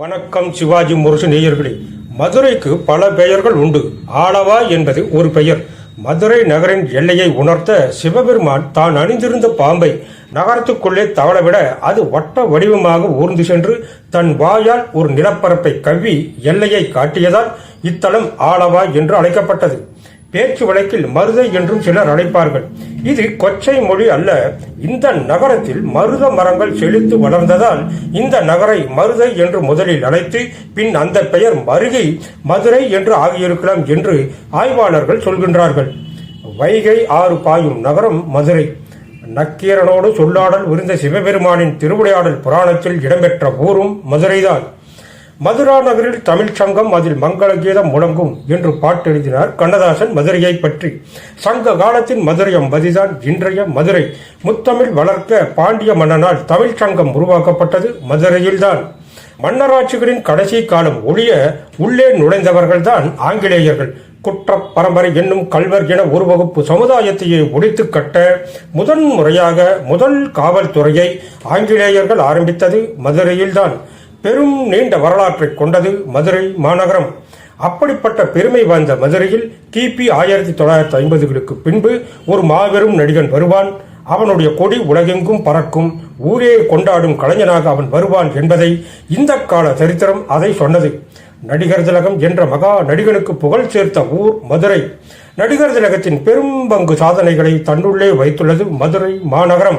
வணக்கம் சிவாஜி முரசு நேயர்களே. மதுரைக்கு பல பெயர்கள் உண்டு. ஆளவா என்பது ஒரு பெயர். மதுரை நகரின் எல்லையை உணர்த்த சிவபெருமான் தான் அணிந்திருந்த பாம்பை நகரத்துக்குள்ளே தவளவிட அது வட்ட வடிவமாக ஊர்ந்து சென்று தன் வாயால் ஒரு நிலப்பரப்பை கவ்வி எல்லையை காட்டியதால் இத்தலம் ஆளவா என்று அழைக்கப்பட்டது. பேச்சு வழக்கில் மருதை என்றும் சிலர் அழைப்பார்கள். இது கொச்சை மொழி அல்ல. இந்த நகரத்தில் மருத மரங்கள் செழித்து வளர்ந்ததால் இந்த நகரை மருதை என்று முதலில் அழைத்து பின் அந்த பெயர் மருகி மதுரை என்று ஆகியிருக்கலாம் என்று ஆய்வாளர்கள் சொல்கின்றார்கள். வைகை ஆறு பாயும் நகரம் மதுரை. நக்கீரனோடு சொல்லாடல் உறிந்த சிவபெருமானின் திருவிளையாடல் புராணத்தில் இடம்பெற்ற ஊரும் மதுரைதான். மதுரா நகரில் தமிழ்ச் சங்கம் அதில் மங்கள கீதம் முழங்கும் என்று பாட்டெழுதினார் கண்ணதாசன் மதுரையை பற்றி. சங்க காலத்தின் மதுரை அம்பதிதான் இன்றைய மதுரை. முத்தமிழ் வளர்க்க பாண்டிய மன்னனால் தமிழ்ச் சங்கம் உருவாக்கப்பட்டது மதுரையில்தான். மன்னராட்சிகளின் கடைசி காலம் ஒழிய உள்ளே நுழைந்தவர்கள்தான் ஆங்கிலேயர்கள். குற்ற பரம்பரை என்னும் கல்வர் என ஒரு வகுப்பு சமுதாயத்தையே ஒழித்து கட்ட முதன் முறையாக முதல் காவல்துறையை ஆங்கிலேயர்கள் ஆரம்பித்தது மதுரையில்தான். பெரும் நீண்ட வரலாற்றை கொண்டது மதுரை மாநகரம். அப்படிப்பட்ட பெருமை வாய்ந்த மதுரையில் கிபி ஆயிரத்தி தொள்ளாயிரத்தி ஐம்பதுகளுக்கு பின்பு ஒரு மாபெரும் நடிகன் வருவான். அவனுடைய கொடி உலகெங்கும் பறக்கும். ஊரே கொண்டாடும் கலைஞனாக அவன் வருவான் என்பதை இந்த கால சரித்திரம் அதை சொன்னது. நடிகர் திலகம் என்ற மகா நடிகனுக்கு புகழ் சேர்த்த ஊர் மதுரை. நடிகர் திலகத்தின் பெரும் பங்கு சாதனைகளை தன்னுள்ளே வைத்துள்ளது மதுரை மாநகரம்.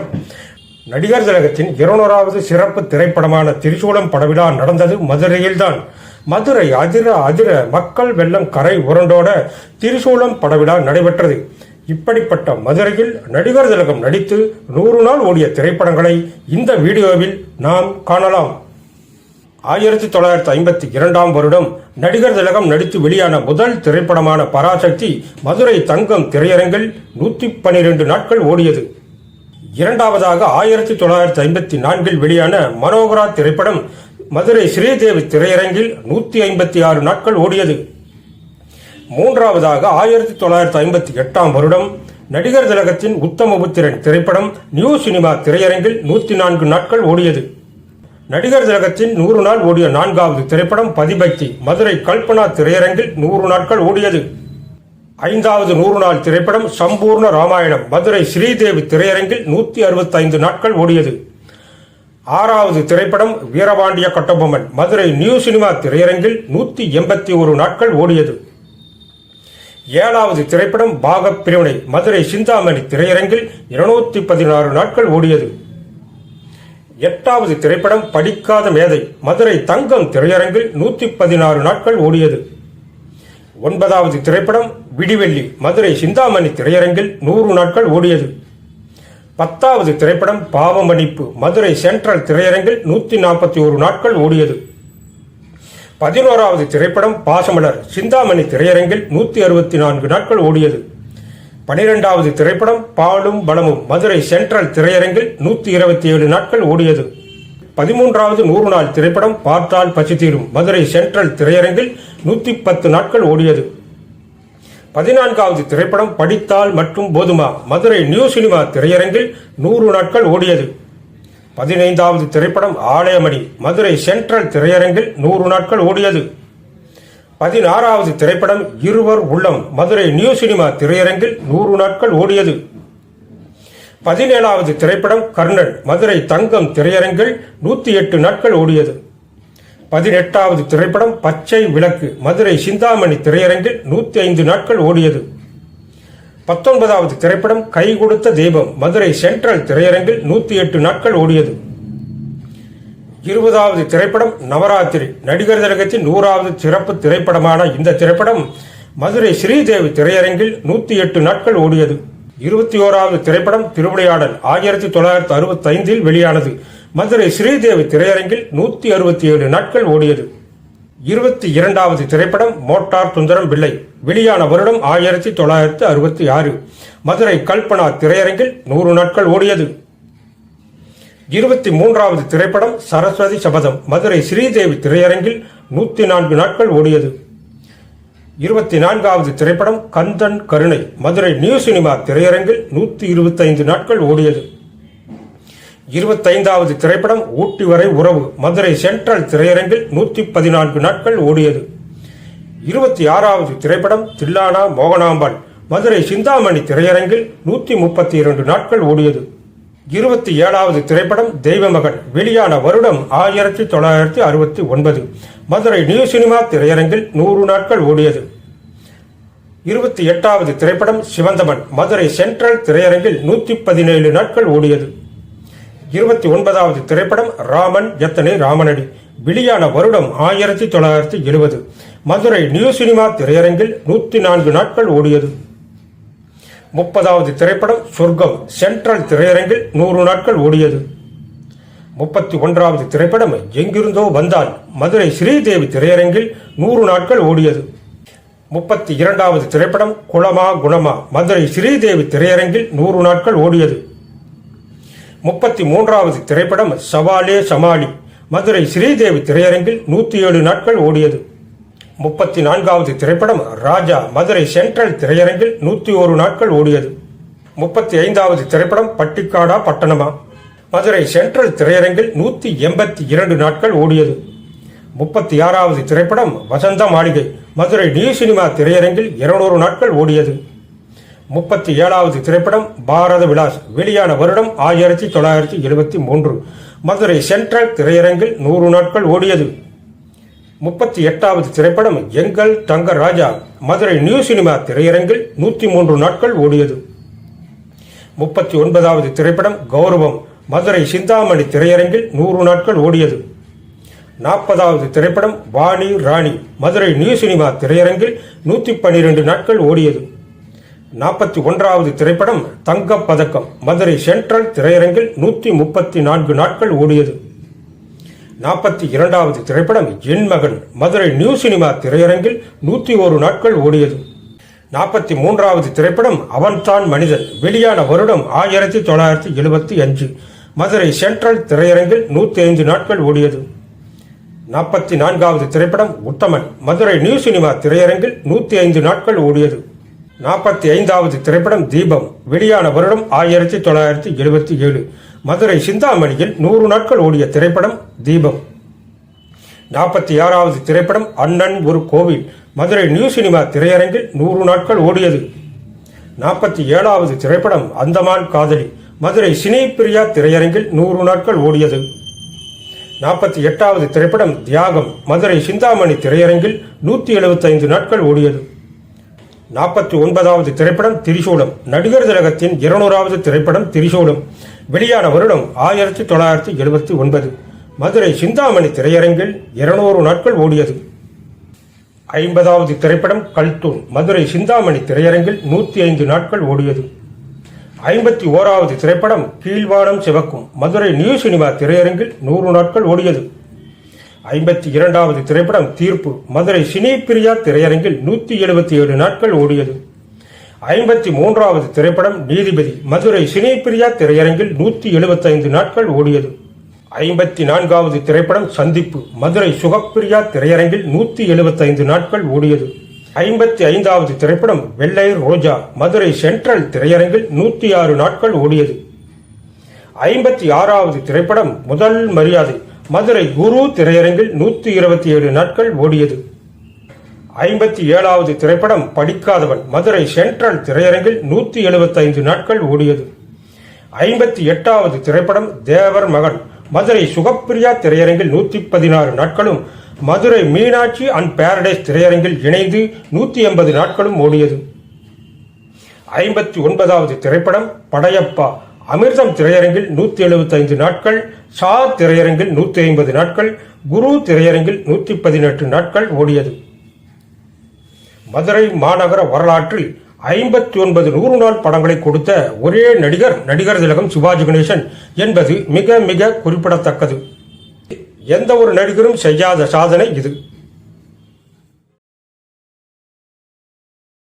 நடிகர் திலகத்தின் இருநூறாவது சிறப்பு திரைப்படமான திரிசூலம் படவிழா நடந்தது மதுரையில்தான். மதுரை அதிர அதிர மக்கள் வெள்ளம் கரை உரண்டோட திரிசூலம் படவிழா நடைபெற்றது. இப்படிப்பட்ட மதுரையில் நடிகர் திலகம் நடித்து நூறு நாள் ஓடிய திரைப்படங்களை இந்த வீடியோவில் நாம் காணலாம். ஆயிரத்தி தொள்ளாயிரத்தி ஐம்பத்தி இரண்டாம் வருடம் நடிகர் திலகம் நடித்து வெளியான முதல் திரைப்படமான பராசக்தி மதுரை தங்கம் திரையரங்கில் நூற்றி பனிரெண்டு நாட்கள் ஓடியது. இரண்டாவதாக ஆயிரத்தி தொள்ளாயிரத்தி ஐம்பத்தி நான்கில் வெளியான மனோகரா திரைப்படம் மதுரை ஸ்ரீதேவி திரையரங்கில் நூற்றி ஐம்பத்தி ஆறு நாட்கள் ஓடியது. மூன்றாவதாக ஆயிரத்தி தொள்ளாயிரத்தி ஐம்பத்தி எட்டாம் வருடம் நடிகர் திலகத்தின் உத்தமபுத்திரன் திரைப்படம் நியூ சினிமா திரையரங்கில் நூற்றி நான்கு நாட்கள் ஓடியது. நடிகர் திலகத்தின் நூறு நாள் ஓடிய நான்காவது திரைப்படம் பதிபக்தி மதுரை கல்பனா திரையரங்கில் நூறு நாட்கள் ஓடியது. ஐந்தாவது நூறு நாள் திரைப்படம் சம்பூர்ண ராமாயணம். மதுரை ஸ்ரீதேவி திரையரங்கில் நூற்றி அறுபத்தைந்து நாட்கள் ஓடியது. ஆறாவது திரைப்படம் வீரபாண்டிய கட்டபொம்மன். மதுரை நியூ சினிமா திரையரங்கில் நூற்றி எண்பத்தி ஒரு நாட்கள் ஓடியது. ஏழாவது திரைப்படம் பாகப் பிரிவினை மதுரை சிந்தாமணி திரையரங்கில் இருநூத்தி பதினாறு நாட்கள் ஓடியது. எட்டாவது திரைப்படம் படிக்காத மேதை. மதுரை தங்கம் திரையரங்கில் நூற்றி பதினாறு நாட்கள் ஓடியது. ஒன்பதாவது திரைப்படம் விடிவெள்ளி மதுரை சிந்தாமணி திரையரங்கில் நூறு நாட்கள் ஓடியது. பத்தாவது திரைப்படம் பாவமணிப்பு மதுரை சென்ட்ரல் திரையரங்கில் நூற்றி நாற்பத்தி ஒரு நாட்கள் ஓடியது. பதினோராவது திரைப்படம் பாசமலர் சிந்தாமணி திரையரங்கில் நூற்றி அறுபத்தி நான்கு நாட்கள் ஓடியது. பனிரெண்டாவது திரைப்படம் பாலும் பலமும் மதுரை சென்ட்ரல் திரையரங்கில் நூற்றி இருபத்தி ஏழு நாட்கள் ஓடியது. பதிமூன்றாவது நூறு நாள் திரைப்படம் பார்த்தால் பசி தீரும் மதுரை சென்ட்ரல் திரையரங்கில் நூற்றி பத்து நாட்கள் ஓடியது. பதினான்காவது திரைப்படம் படித்தால் மற்றும் போதுமா? மதுரை நியூ சினிமா திரையரங்கில் நூறு நாட்கள் ஓடியது. பதினைந்தாவது திரைப்படம் ஆலயமணி மதுரை சென்ட்ரல் திரையரங்கில் நூறு நாட்கள் ஓடியது. பதினாறாவது திரைப்படம் இருவர் உள்ளம் மதுரை நியூ சினிமா திரையரங்கில் நூறு நாட்கள் ஓடியது. பதினேழாவது திரைப்படம் கர்ணன் மதுரை தங்கம் திரையரங்கில் நூற்றி எட்டு நாட்கள் ஓடியது. பதினெட்டாவது திரைப்படம் பச்சை விளக்கு. மதுரை சிந்தாமணி திரையரங்கில் நூற்றி ஐந்து நாட்கள் ஓடியது. பத்தொன்பதாவது திரைப்படம் கை கொடுத்த தெய்வம். மதுரை சென்ட்ரல் திரையரங்கில் நூற்றி எட்டு நாட்கள் ஓடியது. இருபதாவது திரைப்படம் நவராத்திரி. நடிகர் திலகத்தின் நூறாவது சிறப்பு திரைப்படமான இந்த திரைப்படம் மதுரை ஸ்ரீதேவி திரையரங்கில் நூற்றி எட்டு நாட்கள் ஓடியது. இருபத்தி ஓராவது திரைப்படம் திருவிளையாடல் ஆயிரத்தி தொள்ளாயிரத்தி அறுபத்தி ஐந்தில் வெளியானது. மதுரை ஸ்ரீதேவி திரையரங்கில் நூற்றி அறுபத்தி ஏழு நாட்கள் ஓடியது. இருபத்தி இரண்டாவது திரைப்படம் மோட்டார் சுந்தரம் பிள்ளை வெளியான வருடம் ஆயிரத்தி தொள்ளாயிரத்தி அறுபத்தி ஆறு. மதுரை கல்பனா திரையரங்கில் நூறு நாட்கள் ஓடியது. இருபத்தி மூன்றாவது திரைப்படம் சரஸ்வதி சபதம். மதுரை ஸ்ரீதேவி திரையரங்கில் நூற்றி நான்கு நாட்கள் ஓடியது. இருபத்தி நான்காவது திரைப்படம் கந்தன் கருணை மதுரை நியூ சினிமா திரையரங்கில் நூற்றி இருபத்தைந்து நாட்கள் ஓடியது. இருபத்தைந்தாவது திரைப்படம் ஊட்டி வரை உறவு மதுரை சென்ட்ரல் திரையரங்கில் நூற்றி பதினான்கு நாட்கள் ஓடியது. இருபத்தி ஆறாவது திரைப்படம் தில்லானா மோகனாம்பாள் மதுரை சிந்தாமணி திரையரங்கில் நூற்றி முப்பத்தி இரண்டு நாட்கள் ஓடியது. இருபத்தி ஏழாவது திரைப்படம் தெய்வமகன் வெளியான வருடம் ஆயிரத்தி தொள்ளாயிரத்தி அறுபத்தி ஒன்பது மதுரை நியூ சினிமா திரையரங்கில் நூறு நாட்கள் ஓடியது. இருபத்தி எட்டாவது திரைப்படம் சிவந்தமன் மதுரை சென்ட்ரல் திரையரங்கில் நூற்றி பதினேழு நாட்கள் ஓடியது. இருபத்தி ஒன்பதாவது திரைப்படம் ராமன் எத்தனை ராமனடி வெளியான வருடம் ஆயிரத்தி தொள்ளாயிரத்தி எழுபது. மதுரை நியூ சினிமா திரையரங்கில் நூற்றி நான்கு நாட்கள் ஓடியது. முப்பதாவது திரைப்படம் சொர்க்கம் சென்ட்ரல் திரையரங்கில் நூறு நாட்கள் ஓடியது. முப்பத்தி ஒன்றாவது திரைப்படம் எங்கிருந்தோ வந்தால் மதுரை ஸ்ரீதேவி திரையரங்கில் நூறு நாட்கள் ஓடியது. முப்பத்தி இரண்டாவது திரைப்படம் குளமா குணமா. மதுரை ஸ்ரீதேவி திரையரங்கில் நூறு நாட்கள் ஓடியது. முப்பத்தி மூன்றாவது திரைப்படம் சவாலே சமாளி. மதுரை ஸ்ரீதேவி திரையரங்கில் நூற்றி ஏழு நாட்கள் ஓடியது. முப்பத்தி நான்காவது திரைப்படம் ராஜா. மதுரை சென்ட்ரல் திரையரங்கில் நூற்றி ஒரு நாட்கள் ஓடியது. முப்பத்தி ஐந்தாவது திரைப்படம் பட்டிக்காடா பட்டணமா. மதுரை சென்ட்ரல் திரையரங்கில் நூற்றி எண்பத்தி இரண்டு நாட்கள் ஓடியது. முப்பத்தி ஆறாவது திரைப்படம் வசந்த மாளிகை. மதுரை நியூ சினிமா திரையரங்கில் இருநூறு நாட்கள் ஓடியது. முப்பத்தி ஏழாவது திரைப்படம் பாரத விலாஸ் வெளியான வருடம் ஆயிரத்தி தொள்ளாயிரத்தி எழுபத்தி மூன்று. மதுரை சென்ட்ரல் திரையரங்கில் நூறு நாட்கள் ஓடியது. முப்பத்தி எட்டாவது திரைப்படம் எங்கள் தங்க ராஜா மதுரை நியூ சினிமா திரையரங்கில் நூற்றி மூன்று நாட்கள் ஓடியது. முப்பத்தி ஒன்பதாவது திரைப்படம் கௌரவம் மதுரை சிந்தாமணி திரையரங்கில் நூறு நாட்கள் ஓடியது. நாற்பதாவது திரைப்படம் வாணி ராணி. மதுரை நியூ சினிமா திரையரங்கில் நூற்றி பன்னிரெண்டு நாட்கள் ஓடியது. நாற்பத்தி ஒன்றாவது திரைப்படம் தங்கப் பதக்கம் மதுரை சென்ட்ரல் திரையரங்கில் நூற்றி முப்பத்தி நான்கு நாட்கள் ஓடியது. நாற்பத்தி இரண்டாவது திரைப்படம் என் மகன் மதுரை நியூ சினிமா திரையரங்கில் நூற்றி ஒரு நாட்கள் ஓடியது. நாற்பத்தி மூன்றாவது திரைப்படம் அவன்தான் மனிதன். வெளியான வருடம் ஆயிரத்தி தொள்ளாயிரத்தி எழுபத்தி அஞ்சு. மதுரை சென்ட்ரல் திரையரங்கில் நூற்றி ஐந்து நாட்கள் ஓடியது. நாற்பத்தி நான்காவது திரைப்படம் உத்தமன். மதுரை நியூ சினிமா திரையரங்கில் நூற்றி ஐந்து நாட்கள் ஓடியது. நாற்பத்தி ஐந்தாவது திரைப்படம் தீபம். வெளியான வருடம் ஆயிரத்தி தொள்ளாயிரத்தி எழுபத்தி ஏழு மதுரை சிந்தாமணியில் நூறு நாட்கள் ஓடிய திரைப்படம் தீபம். நாற்பத்தி ஆறாவது திரைப்படம் அண்ணன் ஒரு கோவில். மதுரை நியூ சினிமா திரையரங்கில் நூறு நாட்கள் ஓடியது. நாற்பத்தி ஏழாவது திரைப்படம் அந்தமான் காதலி. மதுரை சினி பிரியா திரையரங்கில் நூறு நாட்கள் ஓடியது. நாற்பத்தி எட்டாவது திரைப்படம் தியாகம். மதுரை சிந்தாமணி திரையரங்கில் நூற்றி எழுபத்தைந்து நாட்கள் ஓடியது. நாற்பத்தி ஒன்பதாவது திரைப்படம் திரிசூலம். நடிகர் திலகத்தின் இருநூறாவது திரைப்படம் திரிசூலம். வெளியான வருடம் ஆயிரத்தி தொள்ளாயிரத்தி எழுபத்தி ஒன்பது. மதுரை சிந்தாமணி திரையரங்கில் இருநூறு நாட்கள் ஓடியது. ஐம்பதாவது திரைப்படம் கல்தூன் மதுரை சிந்தாமணி திரையரங்கில் நூற்றி ஐந்து நாட்கள் ஓடியது. ஐம்பத்தி ஓராவது திரைப்படம் கீழ்வானம் சிவக்கும். மதுரை நியூ சினிமா திரையரங்கில் நூறு நாட்கள் ஓடியது. ஐம்பத்தி இரண்டாவது திரைப்படம் தீர்ப்பு. மதுரை சினி பிரியா திரையரங்கில் நூற்றி எழுபத்தி ஏழு நாட்கள் ஓடியது. ஐம்பத்தி மூன்றாவது திரைப்படம் நீதிபதி. மதுரை சினி பிரியா திரையரங்கில் நூற்றி எழுபத்தைந்து நாட்கள் ஓடியது. ஐம்பத்தி நான்காவது திரைப்படம் சந்திப்பு. மதுரை சுகப்பிரியா திரையரங்கில் நூற்றி எழுபத்தைந்து நாட்கள் ஓடியது. ஐம்பத்தி ஐந்தாவது திரைப்படம் வெள்ளை ரோஜா மதுரை சென்ட்ரல் திரையரங்கில் நூற்றி ஆறு நாட்கள் ஓடியது. ஐம்பத்தி ஆறாவது திரைப்படம் முதல் மரியாதை மதுரை குரு திரையரங்கில் நூற்றி இருபத்தி ஏழு நாட்கள் ஓடியது. ஐம்பத்தி ஏழாவது திரைப்படம் படிக்காதவன் மதுரை சென்ட்ரல் திரையரங்கில் நூற்றி எழுபத்தைந்து நாட்கள் ஓடியது. ஐம்பத்தி எட்டாவது திரைப்படம் தேவர் மகன் மதுரை சுகப்பிரியா திரையரங்கில் நூற்றி பதினாறு நாட்களும் மதுரை மீனாட்சி அண்ட் பாரடைஸ் திரையரங்கில் இணைந்து நூற்றி எண்பது நாட்களும் ஓடியது. ஐம்பத்தி ஒன்பதாவது திரைப்படம் படையப்பா. அமிர்தம் திரையரங்கில் நூற்றி எழுபத்தைந்து நாட்கள் ஷா திரையரங்கில் நூற்றி ஐம்பது நாட்கள் குரு திரையரங்கில் நூற்றி பதினெட்டு நாட்கள் ஓடியது. மதுரை மாநகர வரலாற்றில் ஐம்பத்தி ஒன்பது நூறு நாள் படங்களை கொடுத்த ஒரே நடிகர் நடிகர் திலகம் சிவாஜி கணேசன் என்பது மிக மிக குறிப்பிடத்தக்கது. எந்த ஒரு நடிகரும் செய்யாத சாதனை இது.